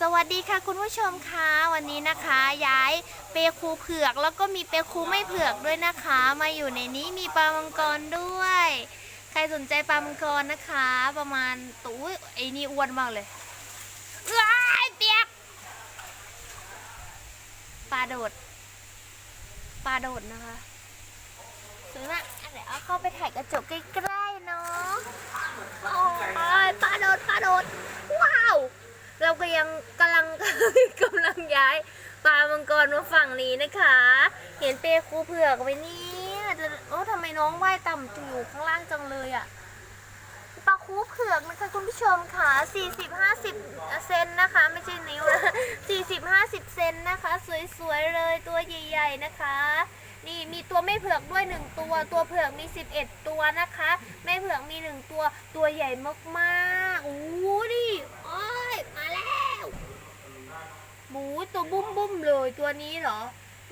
สวัสดีค่ะคุณผู้ชมคะวันนี้นะคะ ย้ายเปคูเผือกแล้วก็มีเปคูไม่เผือกด้วยนะคะ มาอยู่ในนี้มีปลามังกรด้วย ใครสนใจปลามังกรนะคะ ประมาณตู้ไอ้นี่อ้วนมากเลยว้ายเปียกปลาโดดปลาโดดนะคะสวยมากอ่เดี๋ยวเอาเข้าไปถ่ายกระจกใกล้ๆเนาะโอ้ยปลาโดดปลาโดด เราก็ยังกำลัง กำลังย้ายปลามังกรมาฝั่งนี้นะคะ เห็นเปคูเผือกไหมเนี่ยจะโอ้ทำไมน้องว่ายต่ำอยู่ข้างล่างจังเลยอะปลาคูเผือกนะคะคุณผู้ชมค่ะ40-50 เซนนะคะ ไม่ใช่นิ้วนะ40-50 เซนนะคะ สวยๆเลยตัวใหญ่ๆนะคะนี่มีตัวไม่เผือกด้วยหนึ่งตัว ตัวเผือกมี 11 ตัวนะคะ ไม่เผือกมีหนึ่งตัวตัวใหญ่มากๆโอ้โหดิโอ้ยมาแล้ว หมูตัวบุ้มบุ้มเลยตัวนี้เหรอ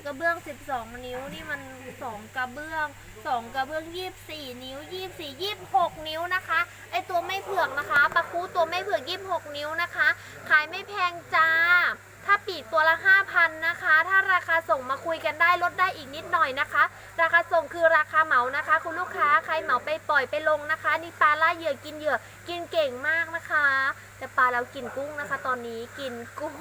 กระเบื้อง 12 นิ้วนี่มัน 2 กระเบื้อง 2 กระเบื้อง 24 นิ้ว 24 26 นิ้วนะคะไอตัวไม่เผือกนะคะปลาคูตัวไม่เผือก 26 นิ้วนะคะ ขายไม่แพงจ้า ถ้าปีกตัวละ 5,000นะคะ ถ้าราคาส่งมาคุยกันได้ลดได้อีกนิดหน่อยนะคะ ราคาส่งคือราคาเหมานะคะ คุณลูกค้าใครเหมาไปปล่อยไปลงนะคะ นี่ปลาล่าเหยื่อกินเหยื่อกินเก่งมากนะคะ แต่ปลาเรากินกุ้งนะคะ ตอนนี้กินกุ้ง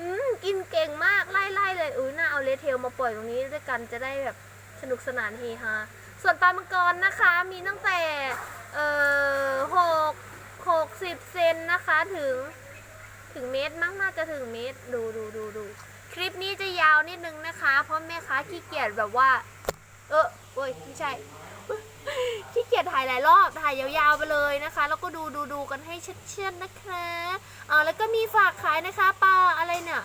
อืมกินเก่งมากไล่ๆเลยอุ้ยน่าเอาเลเทลมาปล่อยตรงนี้ด้วยกันจะได้แบบสนุกสนานเฮฮาส่วนปลามังกรนะคะมีตั้งแต่เอ่อหกหกสิบเซนนะคะถึง ถึงเมตรมั้งน่าจะถึงเมตรดูดูดูดูคลิปนี้จะยาวนิดนึงนะคะ เพราะแม่ค้าขี้เกียจแบบว่า เออโอ้ยไม่ใช่ขี้เกียจถ่ายหลายรอบถ่ายยาวๆไปเลยนะคะ แล้วก็ดูดูดูกันให้ชัดๆนะคะเอ่าแล้วก็มีฝากขายนะคะปลาอะไรเนี่ย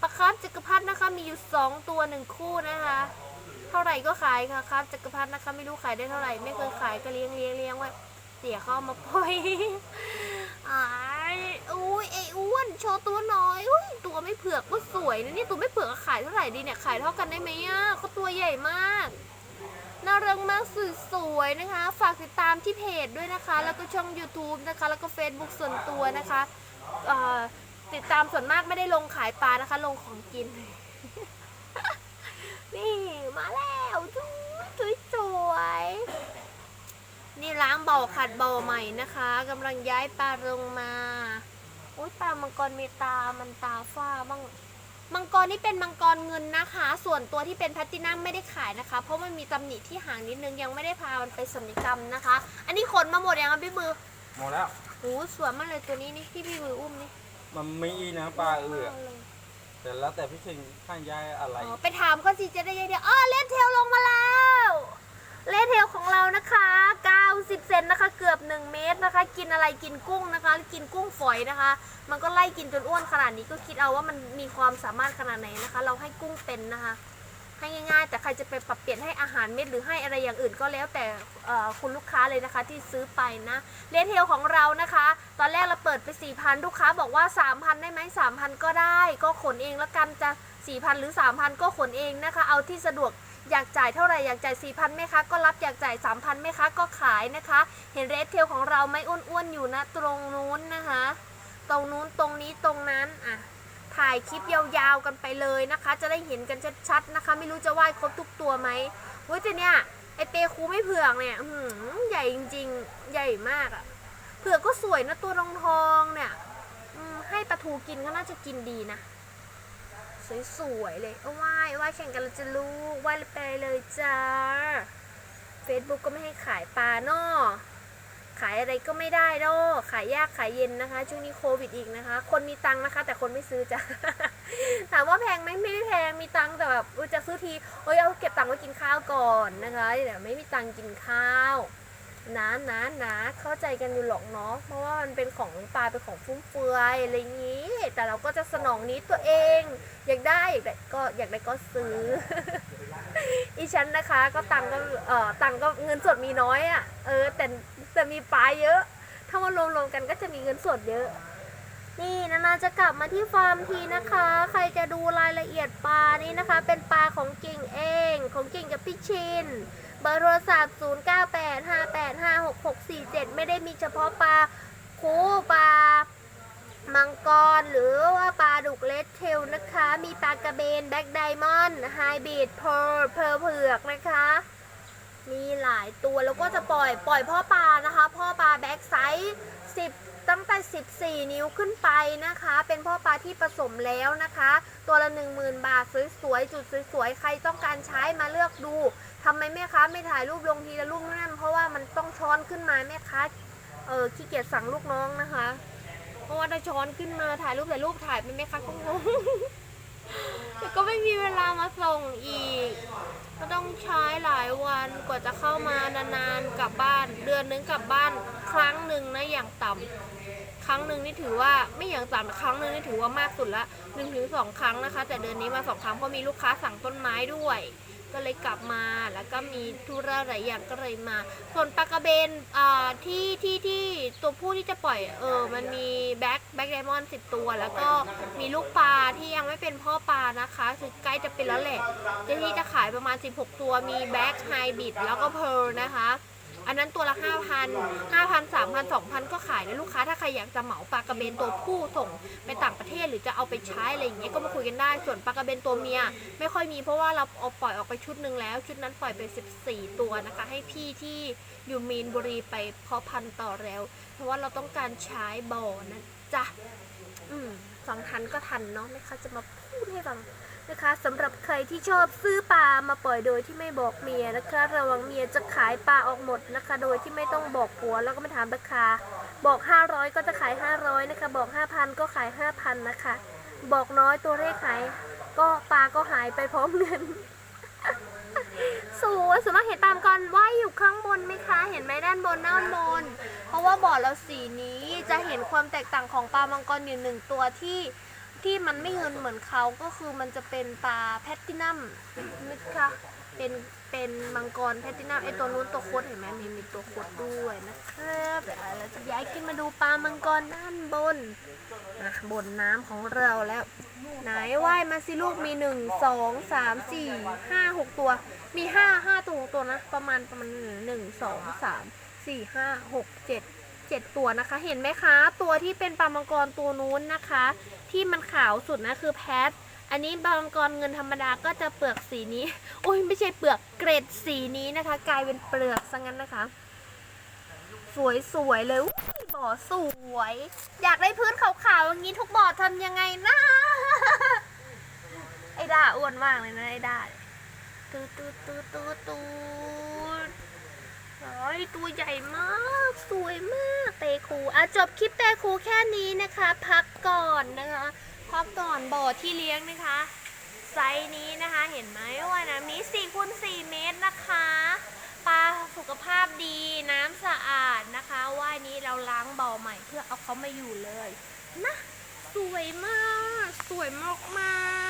ปลาคาร์ฟจักรพรรดินะคะ มีอยู่สองตัวหนึ่งคู่นะคะ เท่าไหร่ก็ขายค่ะคารับจักรพรรดินะคะ ไม่รู้ขายได้เท่าไหร่ ไม่เคยขายก็เลี้ยงเลี้ยงเลี้ยงไว้เสียเข้ามาปล่อยอ้าย อุ้ยไอ้อ้วนโชว์ตัวน่อยอุ้ยตัวไม่เผือกก็สวยนะเนี่ยตัวไม่เผือกขายเท่าไหร่ดีเนี่ยขายเท่ากันได้ไหมอะก็ตัวใหญ่มากน่ารักมากสวยนะคะ ฝากติดตามที่เพจด้วยนะคะ แล้วก็ช่อง YouTube นะคะ แล้วก็ Facebook ส่วนตัวนะคะติดตามส่วนมากไม่ได้ลงขายปลานะคะ ลงของกิน นี่มาแล้วสวยสวยๆนี่ล้างบ่อขัดบ่อใหม่นะคะกำลังย้ายปลาลงมา อ้ยปลามังกรมีตา มันตาฝ้าบ้าง มังกรนี่เป็นมังกรเงินนะคะ ส่วนตัวที่เป็นแพลตตินัมไม่ได้ขายนะคะ เพราะมันมีตำหนิที่หางนิดนึงยังไม่ได้พามันไปสัญญกรรมนะคะ อันนี้ขนมาหมดยังคะพี่มือหมดแล้วโอ้สวยมากเลยตัวนี้นี่ที่พี่มืออุ้มนี่มันมีนะปลาเอือกแต่แล้วแต่พี่ชิงข้างย้ายอะไร อ๋อไปถามก็สิจะได้ยายเดียวอ๋อเลนเทลลงมาแล้วเลนเทลของเรานะคะ 90 เซ นนะคะ เกือบ 1 เมตรนะคะ กินอะไรกินกุ้งนะคะ กินกุ้งฝอยนะคะ มันก็ไล่กินจนอ้วนขนาดนี้ก็คิดเอาว่ามันมีความสามารถขนาดไหนนะคะ เราให้กุ้งเป็นนะคะ ให้ง่ายๆ แต่ใครจะไปปรับเปลี่ยนให้อาหารเม็ดหรือให้อะไรอย่างอื่นก็แล้วแต่คุณลูกค้าเลยนะคะที่ซื้อไปนะเลนเทลของเรานะคะ ตอนแรกเราเปิดไป 4,000 ลูกค้าบอกว่า 3,000 ได้ไหม3,000 ก็ได้ ก็ขนเองแล้วกันจะ4,000 หรือ 3,000 ก็ขนเองนะคะ เอาที่สะดวก อยากจ่ายเท่าไหร่อยากจ่าย4,000ไหมคะก็รับอยากจ่าย3,000ไหมคะก็ขายนะคะ เห็นเรทเทลของเราไหม่อ้วนๆอยู่นะตรงนู้นนะคะ ตรงนู้นตรงนี้ตรงนั้นอะถ่ายคลิปยาวๆกันไปเลยนะคะ จะได้เห็นกันชัดๆนะคะ ไม่รู้จะว่ายครบทุกตัวไหมเฮ้ยแต่เนี่ยไอเปคูไม่เผือกเนี่ยหือใหญ่จริงๆ ใหญ่มากอะเผือกก็สวยนะตัวทองทองเนี่ยให้ปลาทูกินก็น่าจะกินดีนะ สวยๆเลยว่ายว่ายแข่งกันเราจะรู้ว่ายไปเลยจ้า Facebook ก็ไม่ให้ขายปลาเนาะขายอะไรก็ไม่ได้ดอกขายยากขายเย็นนะคะช่วงนี้โควิดอีกนะคะ คนมีตังค์นะคะ แต่คนไม่ซื้อจ้ะถามว่าแพงไหมไม่ได้แพงมีตังค์แต่แบบจะซื้อทีเอ้ยเอาเก็บตังค์ไว้กินข้าวก่อนนะคะเดี๋ยวไม่มีตังค์กินข้าว นะนะนะเข้าใจกันอยู่หรอกเนาะเพราะว่ามันเป็นของปลาเป็นของฟุ่มเฟือยอะไรอย่างนี้ แต่เราก็จะสนองนี้ตัวเอง อยากได้อยากได้ก็อยากได้ก็ซื้อ อีฉันนะคะก็ตังก็เออตังก็เงินสดมีน้อยอะ่ะเออแต่แต่มีปลาเยอะ ถ้ามารวมๆกันก็จะมีเงินสดเยอะ นี่นานาจะกลับมาที่ฟาร์มทีนะคะ ใครจะดูรายละเอียดปลานี่นะคะ เป็นปลาของกิ่งเอง ของกิ่งกับพี่ชินเบอร์โทรศัพท์ 0985856647 ไม่ได้มีเฉพาะปลาคูปลามังกรหรือว่าปลาดุกเลดเทลนะคะ มีปลากระเบน แบ็กไดมอนด์ไฮบีดเพร์เพร์ลเผือกนะคะ มีหลายตัวแล้วก็จะปล่อยปล่อยพ่อปลานะคะ พ่อปลาแบ 10 ตั้งแต่ 14 นิ้วขึ้นไปนะคะ เป็นพ่อปลาที่ผสมแล้วนะคะ ตัวละ 10,000 บาทสวยๆ จุดสวยๆ ใครต้องการใช้มาเลือกดูทำไมแม่ค้าไม่ถ่ายรูปลงทีละรูปนั่นเพราะว่ามันต้องช้อนขึ้นมาแม่ค้าเออขี้เกียจสั่งลูกน้องนะคะ เพราะว่าถ้าช้อนขึ้นมาถ่ายรูปแต่รูปถ่ายเป็นแม่ค้าก็งงแต่ก็ไม่มีเวลามาส่งอีก ก็ต้องใช้หลายวันกว่าจะเข้ามานานๆกลับบ้าน เดือนนึงกลับบ้าน ครั้งหนึ่งนะอย่างต่ำครั้งหนึ่งนี่ถือว่าไม่อย่างต่ำครั้งหนึ่งนี่ถือว่ามากสุดละหนึ่งถึงสองครั้งนะคะ แต่เดือนนี้มาสองครั้งเพราะมีลูกค้าสั่งต้นไม้ด้วย ก็เลยกลับมาแล้วก็มีธุระหลายอย่างก็เลยมา ส่วนปลากระเบนอ่าที่ที่ที่ตัวผู้ที่จะปล่อยเออมันมีแบ็คแบ็คไดมอนด์สิบตัว แล้วก็มีลูกปลาที่ยังไม่เป็นพ่อปลานะคะคือใกล้จะเป็นแล้วแหละจะที่จะขายประมาณ 16 ตัวมีแบ็คไฮบิดแล้วก็เพร์ลนะคะ อันนั้นตัวละ5,000 5,000 3,000 2,000ก็ขายนะลูกค้าถ้าใครอยากจะเหมาปลากระเบนตัวผู้ส่งไปต่างประเทศหรือจะเอาไปใช้อะไรอย่างเงี้ยก็มาคุยกันได้ ส่วนปลากระเบนตัวเมีย ไม่ค่อยมีเพราะว่าเราเอาปล่อยออกไปชุดหนึ่งแล้ว ชุดนั้นปล่อยไป14 ตัวนะคะ ให้พี่ที่อยู่มีนบุรีไปเพาะพันธุ์ต่อแล้ว เพราะว่าเราต้องการใช้บ่อนะจ๊ะ ฟังทันก็ทันเนาะแม่คะจะมาพูดให้ฟังนะคะสำหรับใครที่ชอบซื้อปลามาปล่อยโดยที่ไม่บอกเมียนะคะระวังเมียจะขายปลาออกหมดนะคะ โดยที่ไม่ต้องบอกผัวแล้วก็ไม่ถามราคา บอก 500 ก็จะขาย 500นะคะบอก 5,000 ก็ขาย 5,000 นะคะ บอกน้อยตัวเลขหายก็ปลาก็หายไปพร้อมเงิน สวยสมมติเห็นปลามังกรว่ายอยู่ข้างบนไหมคะ เห็นไหมด้านบนด้านบน เพราะว่าบ่อเราสีนี้จะเห็นความแตกต่างของปลามังกรอยู่หนึ่งตัวที่ที่มันไม่เงินเหมือนเขาก็คือมันจะเป็นปลาแพตตินัมนะคะ เป็นเป็นมังกรแพตตินัมไอตัวนู้นตัวโคดเห็นไหมมีมีตัวโคดด้วยนะครับเดี๋ยวเราจะย้ายขึ้นมาดูปลามังกรด้านบนนะบนน้ำของเราแล้ว ไหนว่ายมาสิลูกมีหนึ่งสองสามสี่ห้าหกตัวมีห้าห้าตัวตัวนะ ประมาณประมาณหนึ่งสองสามสี่ห้าหกเจ็ดเจ็ดตัวนะคะ เห็นไหมคะ ตัวที่เป็นปลามังกรตัวนู้นนะคะ ที่มันขาวสุดนะคือแพท อันนี้บางกรเงินธรรมดาก็จะเปลือกสีนี้ โอ้ยไม่ใช่เปลือกเกรดสีนี้นะคะ กลายเป็นเปลือกซะงั้นนะคะ สวยสวยๆเลยบ่อสวย อยากได้พื้นขาวๆอย่างนี้ทุกบ่อทำยังไงนะไอ้ด้าอ้วนมากเลยนะไอ้ด้าตูตูตูตูตูโอ้ยตัวใหญ่มาก สวยมากเตคูอะจบคลิปเตคูแค่นี้นะคะ พักก่อนนะคะ พักก่อนบ่อที่เลี้ยงนะคะ ไซส์นี้นะคะเห็นไหมว่าน้ำนี้4คูณ4เมตรนะคะปลาสุขภาพดีน้ำสะอาดนะคะว่ายนี้เราล้างบ่อใหม่เพื่อเอาเขามาอยู่เลยนะสวยมาก สวยมากมาก